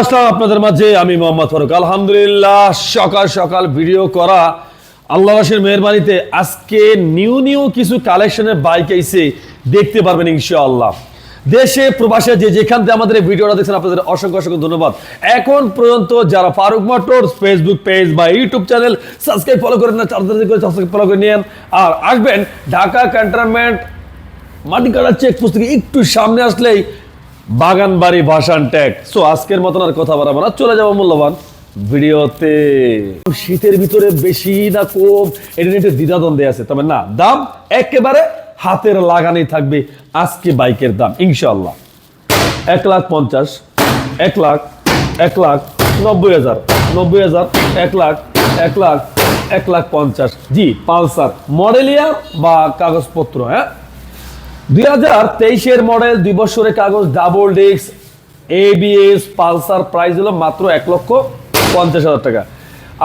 আসলাম আপনাদের মাঝে, আমি মোহাম্মদ ফারুক। আলহামদুলিল্লাহ, সকাল সকাল ভিডিও করা আল্লাহ রাশের মেহরবানিতে আজকে নিউ নিউ কিছু কালেকশনের বাইক এসে দেখতে পারবেন ইনশাআল্লাহ। দেশে, প্রবাসে যে যেখান থেকে আমাদের ভিডিওটা দেখছেন, আপনাদের অসংখ্য অসংখ্য ধন্যবাদ। এখন পর্যন্ত যারা ফারুক মোটরস ফেসবুক পেজ বা ইউটিউব চ্যানেল সাবস্ক্রাইব ফলো করেন না সাবস্ক্রাইব ফলো করে নিন আর আসবেন Dhaka cantonment Matikata check post থেকে একটু সামনে আসলেই বাগানবাড়ি ভাসান ট্যাগ। সো আজকের মতন আর কথা বাড়াবো না। চলে যাব মূল্যবান ভিডিওতে। শীতের ভিতরে বেশি না কম, এটা নিয়ে দ্বিধাদ্বন্দ্বে আছে। তবে না, দাম একেবারে হাতের লাগানেই থাকবে আজকে বাইকের দাম ইনশাল্লাহ এক লাখ পঞ্চাশ, এক লাখ এক লাখ নব্বই হাজার নব্বই হাজার, এক লাখ এক লাখ এক লাখ পঞ্চাশ। জি, পালসার মডেলিয়া বা কাগজপত্র হ্যাঁ? দুই হাজার তেইশের মডেল দুই বছরের কাগজ double disc ABS Pulsar price হলো মাত্র এক লক্ষ পঞ্চাশ হাজার টাকা।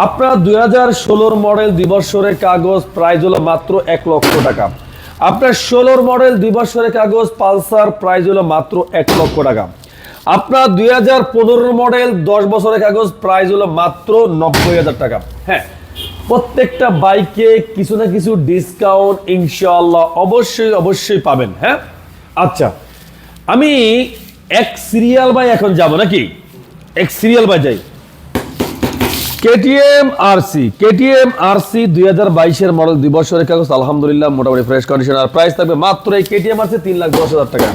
আপনার দুই হাজার ষোলোর মডেল দুই বছরের কাগজ প্রাইস হলো মাত্র এক লক্ষ টাকা। আপনার ষোলোর মডেল দুই বছরের কাগজ, পালসার প্রাইস হলো মাত্র এক লক্ষ টাকা। আপনার দুই হাজার পনেরোর মডেল দশ বছরের কাগজ প্রাইস হলো মাত্র নব্বই হাজার টাকা। হ্যাঁ প্রত্যেকটা বাইকে কিছু না কিছু ডিসকাউন্ট ইনশাল্লাহ অবশ্যই অবশ্যই পাবেন হ্যাঁ? আচ্ছা আমি এক সিরিয়াল বাই এখন যাব নাকি? এক সিরিয়াল বাই যাই। কেটিএম আরসি কেটিএম আরসি দুই হাজার বাইশের মডেল দুই বছরের কাগজ, আলহামদুলিল্লাহ, মোটামুটি ফ্রেশ কন্ডিশন আর প্রাইস থাকবে মাত্র এই কেটিএম আরসি তিন লাখ দশ হাজার টাকা।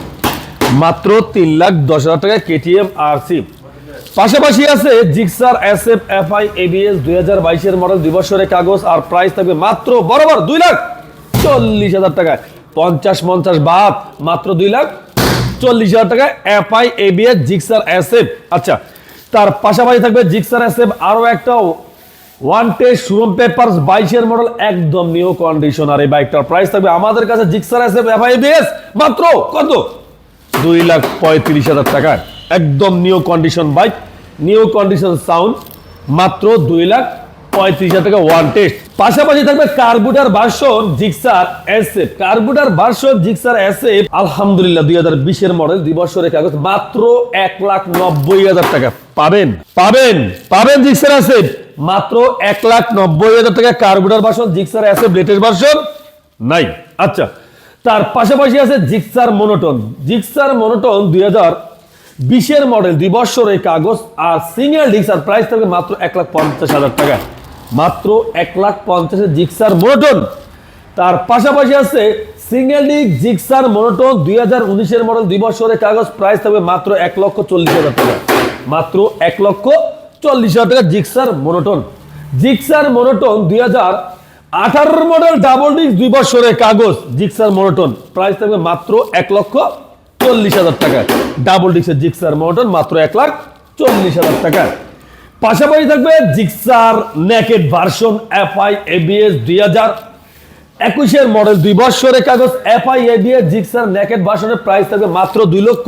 মাত্র তিন লাখ দশ হাজার টাকা কেটিএম আরসি পাশাপাশি আছে Gixxer S F F I ABS, দুই হাজার বাইশের মডেল দুই বছরের কাগজ, আর প্রাইস থাকবে মাত্র বরাবর দুই লাখ চল্লিশ হাজার টাকায়। পঞ্চাশ পঞ্চাশ বাদ, মাত্র দুই লাখ চল্লিশ হাজার টাকা F I ABS, Gixxer S F আচ্ছা তার পাশাপাশি থাকবে জিক্সার এস এফ আরও একটা ওয়ান টেস্ট শোরুম পেপার বাইশের মডেল একদম নিউ কন্ডিশন আর এই বাইকটার প্রাইস থাকবে আমাদের কাছে Gixxer S F F I ABS, মাত্র কত? দুই লাখ পঁয়ত্রিশ হাজার টাকায়। একদম new condition bike new condition sound মাত্র দুই লাখ পঁয়ত্রিশ হাজার টাকা ওয়ান টেস্ট পাশাপাশি থাকবে carburetor version Gixxer SF carburetor version Gixxer SF আলহামদুলিল্লাহ দুই হাজার বিশের মডেল দুই বছরের কাগজ, মাত্র এক লাখ নব্বই হাজার টাকা। পাবেন পাবেন পাবেন জিক্সার এসএফ মাত্র এক লাখ নব্বই হাজার টাকা carburetor version Gixxer SF latest version নাই। আচ্ছা তার পাশাপাশি আছে জিক্সার মনোটন জিক্সার মনোটন দুই হাজার বিশের মডেল, দুই বছরের কাগজ, আর সিঙ্গেল ডিক্সার প্রাইস থাকবে মাত্র এক লাখ পঞ্চাশ হাজার টাকা। মাত্র এক লাখ পঞ্চাশের জিক্সার মনোটন। তার পাশাপাশি আছে সিঙ্গেল ডিক জিক্সার মনোটন, দুই হাজার উনিশের মডেল, দুই বছরের কাগজ প্রাইস থাকবে মাত্র এক লক্ষ চল্লিশ হাজার টাকা। মাত্র এক লক্ষ চল্লিশ হাজার টাকা জিক্সার মনোটন। জিক্সার মনোটন দুই হাজার আঠারোর মডেল ডাবল ডিস্ক দুই বছরের কাগজ, জিক্সার মনোটন। প্রাইস থাকবে মাত্র এক লক্ষ চল্লিশ হাজার টাকা ডাবল ডিক্সের জিক্সার মনোটন মাত্র এক লাখ চল্লিশ হাজার টাকা পাশাপাশি থাকবে Gixxer naked version FI ABS দুই হাজার। একুশের মডেল দুই বছরের কাগজ এফআই এবিএস জিক্সার নেকেড ভার্সনের প্রাইস থাকবে মাত্র দুই লক্ষ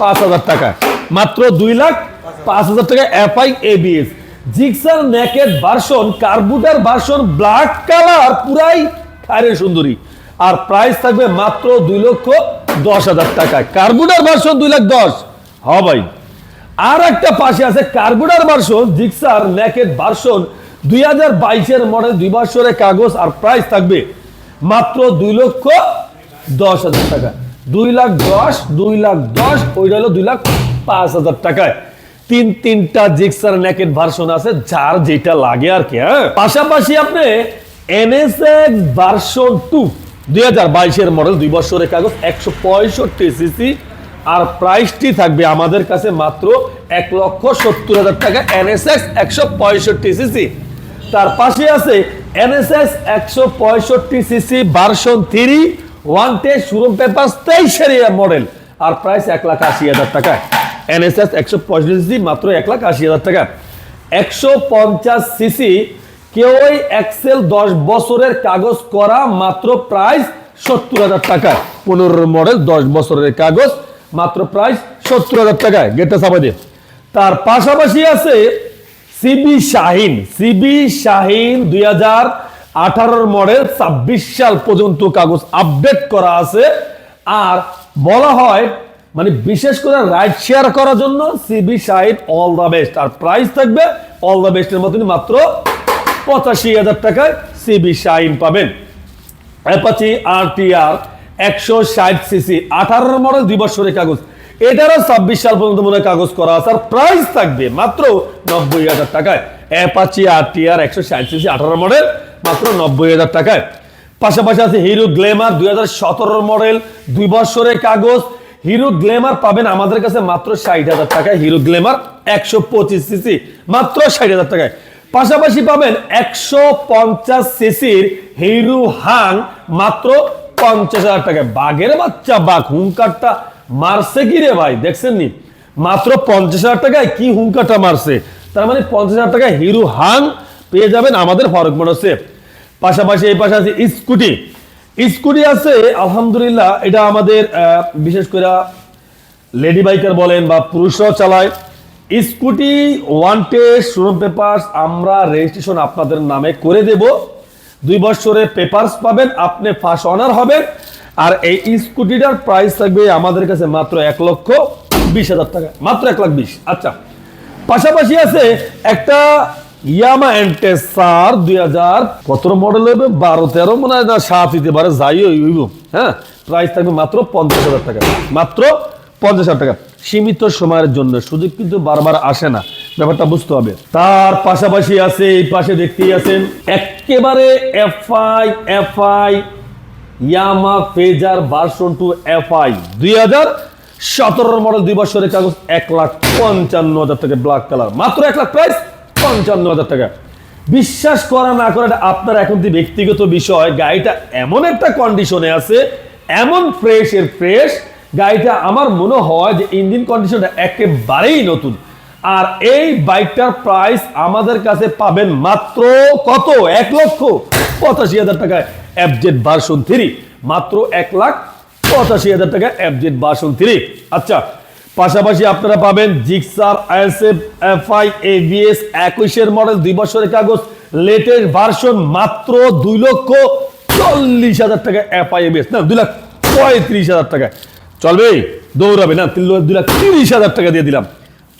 পাঁচ হাজার টাকা মাত্র দুই লাখ পাঁচ হাজার টাকা FI ABS Gixxer naked version carburetor version black colour পুরাই খারে সুন্দরী। আর প্রাইস থাকবে মাত্র দুই লক্ষ দশ হাজার টাকায়। কার্বুটার ভার্সন দুই লাখ দশ। হ ভাই। আর একটা পাশে আছে carburetor version Gixxer naked version দুই হাজার বাইশের মডেল দুই বছরের কাগজ আর প্রাইস থাকবে মাত্র দুই লক্ষ দশ হাজার টাকা। দুই লাখ দশ, দুই লাখ দশ, ওইটা হলো দুই লাখ পাঁচ হাজার টাকায়। তিন তিনটা জিক্সার নেকেড ভার্সন আছে, যার যেটা লাগে আর কি হ্যাঁ। পাশাপাশি আপনি এনএসএক্স ভার্সন টু দুই হাজার বাইশের মডেল দুই বছরের কাগজ, একশো পঁয়ষট্টি সিসি আর প্রাইসটি থাকবে আমাদের কাছে মাত্র এক লক্ষ সত্তর হাজার টাকা এনএসএক্স একশো পঁয়ষট্টি সিসি তার পাশে আছে এনএসএস একশো পঁয়ষট্টি CC version three one test showroom paper তেইশের মডেল আর প্রাইস এক লাখ আশি হাজার টাকা। এনএসএস একশো পঁয়ষট্টি সিসি মাত্র এক লাখ আশি হাজার টাকা। একশো পঞ্চাশ সিসি কেউই এক্সেল দশ বছরের কাগজ করা মাত্র প্রাইস সত্তর হাজার টাকা পনেরো মডেল দশ বছরের কাগজ মাত্র প্রাইস সত্তর হাজার টাকায়। গেটটা চাপা দিয়ে তার পাশাপাশি আছে সিবি শাহিন সিবি শাহিন দুই হাজার আঠারোর মডেল ছাব্বিশ সাল পর্যন্ত কাগজ আপডেট করা আছে। আর বলা হয় মানে বিশেষ করে রাইড শেয়ার করার জন্য CB side all the best R price থাকবে অল দ্য বেস্টের মতনই মাত্র পঁচাশি হাজার টাকায় সিবি শাইন পাবেন। অ্যাপাচি আর টি আর একশো ষাট সিসি, আঠারোর মডেল, দুই বছরের কাগজ। এটারও ছাব্বিশ সাল পর্যন্ত মনে কাগজ করা আছে, আর প্রাইস থাকবে মাত্র নব্বই হাজার টাকায়। অ্যাপাচি আর টি আর একশো ষাট সিসি আঠারো মডেল, মাত্র নব্বই হাজার টাকায়। পাশাপাশি আছে হিরো গ্লেমার, দুই হাজার সতেরোর মডেল, দুই বছরের কাগজ। হিরো গ্লেমার পাবেন আমাদের কাছে মাত্র ষাট হাজার টাকায়। হিরো গ্লেমার একশো পঁচিশ সিসি, মাত্র ষাট হাজার টাকায়। পাশাপাশি পাবেন একশো পঞ্চাশ সিসির হিরো হাং, মাত্র পঞ্চাশ হাজার টাকায়। বাঘের বাচ্চা, বাঘ হুঙ্কারটা মারছে কি রে ভাই? দেখছেন নি মাত্র পঞ্চাশ হাজার টাকায় কি হুঙ্কারটা মারছে? তার মানে পঞ্চাশ হাজার টাকায় হিরো হাং পেয়ে যাবেন আমাদের ফারুক মোটরসে পাশাপাশি এই পাশে আছে স্কুটি। স্কুটি আছে, আলহামদুলিল্লাহ, এটা আমাদের বিশেষ করে লেডি বাইকার বলেন বা পুরুষরাও চালায়। স্কুটি ওয়ান্টেড শোরুম পেপার আমরা রেজিস্ট্রেশন আপনাদের নামে করে দেব। দুই বছরের পেপারস পাবেন, আপনি ফার্স্ট অনার হবেন। আর এই স্কুটিটার প্রাইস থাকবে আমাদের কাছে মাত্র এক লক্ষ বিশ হাজার টাকা। মাত্র এক লাখ বিশ। আচ্ছা পাশাপাশি আছে একটা ইয়ামা এন্টেসার দুই হাজার কত মডেল হবে, বারো, তেরো, মনে হয় না, সাত দিতে পারে, যাই হইব। হ্যাঁ প্রাইস থাকবে মাত্র পঞ্চাশ হাজার টাকা। মাত্র পঞ্চাশ হাজার টাকা। সীমিত সময়ের জন্য। সুযোগ কিন্তু বারবার আসে না। ব্যাপারটা বুঝতে হবে। তার পাশাপাশি আছে, এই পাশে দেখতেই আছেন, একেবারে FI FI, Yamaha Fazer version two FI. দুই হাজার সতেরো মডেল দুই বছরের কাগজ, এক লাখ পঞ্চান্ন হাজার টাকা ব্ল্যাক কালার মাত্র এক লাখ প্রাইস পঞ্চান্ন হাজার টাকা। বিশ্বাস করা না করা আপনার এখন যে ব্যক্তিগত বিষয়। গাড়িটা এমন একটা কন্ডিশনে আছে, এমন ফ্রেশ এর ফ্রেশ গাড়িটা আমার মনে হয় যে ইঞ্জিন কন্ডিশনটা একেবারেই নতুন। আর এই বাইকটার প্রাইস আমাদের কাছে পাবেন মাত্র কত? এক লক্ষ পঁচাশি হাজার টাকায় এফজেড ভার্সন থ্রি মাত্র এক লাখ পঁচাশি হাজার টাকা এফজেড ভার্সন থ্রি আচ্ছা পাশাপাশি আপনারা পাবেন জিক্সার আইএসএফ এফআই এভিএস একুশের মডেল দুই বছরের কাগজ লেটেস্ট ভার্সন মাত্র দুই লক্ষ চল্লিশ হাজার টাকা এফআই এভিএস না, দুই লাখ পঁয়ত্রিশ হাজার টাকা চলবে? দৌড়াবে না। তিন দুই লাখ তিরিশ হাজার টাকা দিয়ে দিলাম।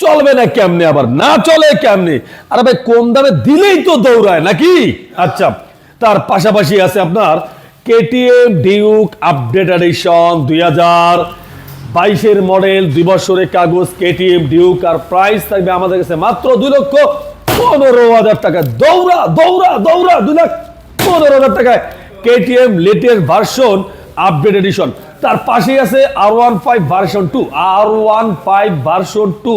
চলবে না কেমনে আবার? না চলে কেমনে? আরে ভাই কম দামে দিলেই তো দৌড়ায় নাকি? আচ্ছা। তার পাশাপাশি আছে আপনার কেটিএম ডিউক আপডেট এডিশন দুই হাজার বাইশের মডেল দুই বছরের কাগজ কেটিএম ডিউক আর প্রাইস থাকবে আমাদের কাছে মাত্র দুই লক্ষ পনেরো হাজার টাকা। দৌড়া দৌড়া দৌড়া দুই লাখ পনেরো হাজার টাকায় KTM latest version update edition. তার পাশেই আছে R one five version two R one five version two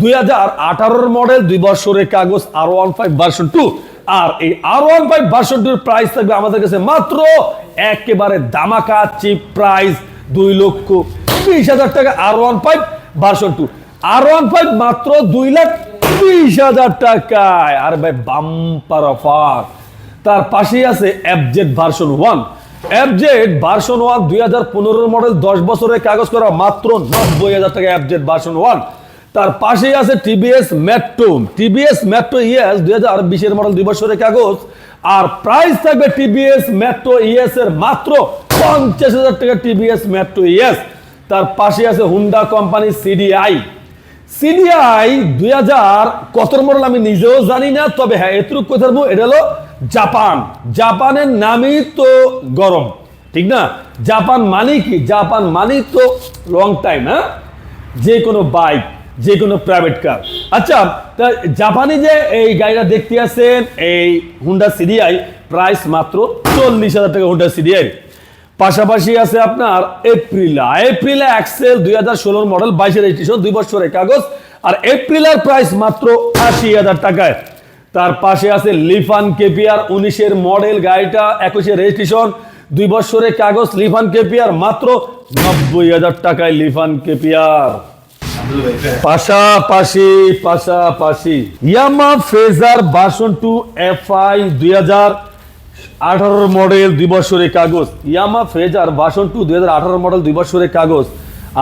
দুই হাজার আঠারোর মডেল দুই বছরের কাগজ R one five version two আর এই আর ওয়ান ফাইভ ভার্সন টুর প্রাইস থাকবে আমাদের কাছে মাত্র একেবারে দামাকা চিপ প্রাইস দুই লক্ষ বিশ হাজার টাকা R one five version two R one five মাত্র দুই লাখ বিশ হাজার টাকায়। আর ভাই বাম্পার অফার তার পাশেই আছে FZ version one FZ version one দুই হাজার পনেরো মডেল দশ বছরের কাগজ করা মাত্র নব্বই হাজার টাকা ভার্সন ওয়ান তার পাশেই আছে টিবিএস টিবিএস ইএস দুই হাজার বিশের মডেল দুই বছরের কাগজ। আর প্রাইস থাকবে টিবিএস ইএস এর মাত্র পঞ্চাশ হাজার টাকা টিবিএস মেট্রো ইএস তার পাশে আছে হুন্ডা কোম্পানি সিডিআই সিডিআই দুই হাজার কতর মডেল আমি নিজেও জানি না তবে হ্যাঁ এতটুকু কথা বলব, এটা হলো জাপান। জাপানের নামই তো গরম, ঠিক না? জাপান মানে কি? জাপান মানে তো লং টাইম হ্যাঁ? যে কোনো বাইক যে কোনো প্রাইভেট কার আচ্ছা তা জাপানি যে এই গাড়িটা দেখতে আছেন, এই হুন্ডা সিডিআই প্রাইস মাত্র চল্লিশ হাজার টাকা হুন্ডা সিডিআই পাশাপাশি আছে আপনার এপ্রিলা এপ্রিলা এক্সেল দুই হাজার ষোলোর মডেল বাইশের রেজিস্ট্রেশন দুই বছরের কাগজ। আর এপ্রিলার প্রাইস মাত্র আশি হাজার টাকায়। তার পাশে আছে লিফান কেপিআর উনিশের মডেল গাড়িটা একুশের রেজিস্ট্রেশন, দুই বছরের কাগজ, লিফান কেপিআর মাত্র নব্বই হাজার টাকায় লিফান কেপিআর পাশাপাশি পাশাপাশি Yamaha Fazer version two FI দুই হাজার আঠারো মডেল, দুই বছরের কাগজ। ইয়ামা ফেজার বাসন টু দুই হাজার আঠারো মডেল, দুই বছরের কাগজ।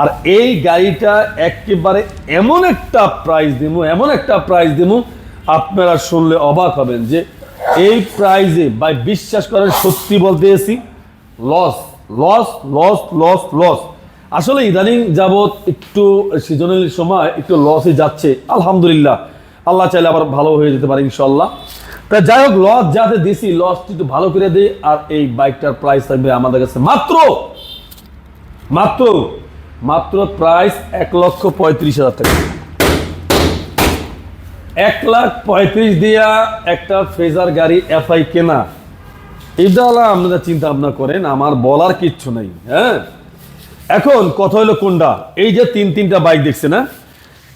আর এই গাড়িটা একেবারে এমন একটা প্রাইস দিব এমন একটা প্রাইস দিব আপনারা শুনলে অবাক হবেন যে এই প্রাইজে বা বিশ্বাস করেন, সত্যি বলতে AC loss loss loss loss loss আসলে ইদানিং যাবৎ একটু সিজনের সময়, একটু লসে যাচ্ছে। আলহামদুলিল্লাহ, আল্লাহ চাইলে আবার ভালো হয়ে যেতে পারে ইনশাল্লাহ তা যাই হোক লস যাতে দিছি লসটি একটু ভালো করে দিই আর এই বাইকটার প্রাইস থাকবে আমাদের কাছে মাত্র মাত্র মাত্র প্রাইস এক লক্ষ পঁয়ত্রিশ হাজার টাকা। এক লাখ পঁয়ত্রিশ দিয়া একটা ফ্রেজার গাড়ি এফআই কেনা। এটা হলো আপনারা চিন্তা ভাবনা করেন, আমার বলার কিচ্ছু নেই হ্যাঁ? এখন কথা হলো কোনটা? এই যে তিন তিনটা বাইক দেখছে না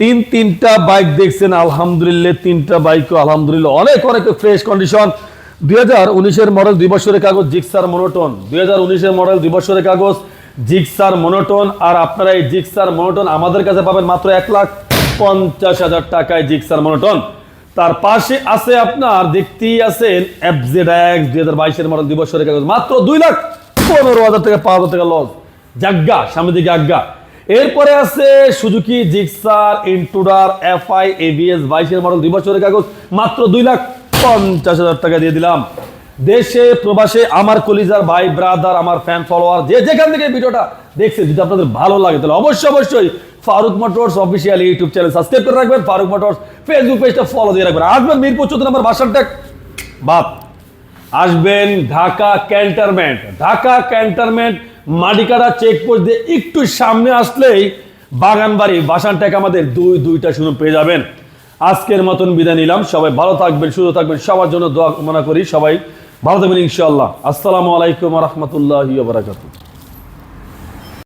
তিন তিনটা বাইক দেখছেন, আলহামদুলিল্লাহ, তিনটা বাইক আলহামদুলিল্লাহ, অনেক অনেক ফ্রেশ কন্ডিশন দুই হাজার উনিশের মডেল দুই বছরের কাগজ, জিক্সার মনোটন। দুই হাজার উনিশের মডেল দুই বছরের কাগজ, জিক্সার মনোটন। আর আপনারা এই জিক্সার মনোটন আমাদের কাছে পাবেন মাত্র এক লাখ পঞ্চাশ হাজার টাকায় জিক্সার মনোটন। তার পাশে আছে আপনার, দেখতেই আছেন এফজেড এক্স দুই হাজার বাইশের মডেল, দুই বছরের কাগজ, মাত্র দুই লাখ পনেরো হাজার টাকা পাঁচ হাজার টাকা লস জাগ্গা সামনে দিকে আজ্ঞা এরপরে আছে Suzuki Gixxer Intruder FI ABS বাইশের মডেল, দুই বছরের কাগজ, মাত্র দুই লাখ পঞ্চাশ হাজার টাকা দিয়ে দিলাম। দেশে, প্রবাসে আমার কলিজার ভাই ব্রাদার আমার ফ্যান ফলোয়ার যে যেখান থেকে ভিডিওটা দেখছে, যদি আপনাদের ভালো লাগে, তাহলে অবশ্যই অবশ্যই Faruk motors official YouTube channel subscribe করে রাখবেন, ফারুক মোটরস ফেসবুক পেজটা ফলো দিয়ে রাখবেন। আসবেন মিরপুর চোদ্দ নম্বর বাসারটা বাপ, আসবেন Dhaka cantonment Dhaka cantonment Matikata checkpost দিয়ে একটু সামনে আসলেই বাগানবাড়ি বাসানটাক আমাদের দুই, দুইটা শুরু পেয়ে যাবেন। আজকের মতন বিদায় নিলাম। সবাই ভালো থাকবেন, সুস্থ থাকবেন, সবার জন্য দোয়া কামনা করি সবাই। ভালো থাকবেন ইনশাআল্লাহ। আসসালামু আলাইকুম রহমতুল্লাহ বারাকাতুহ।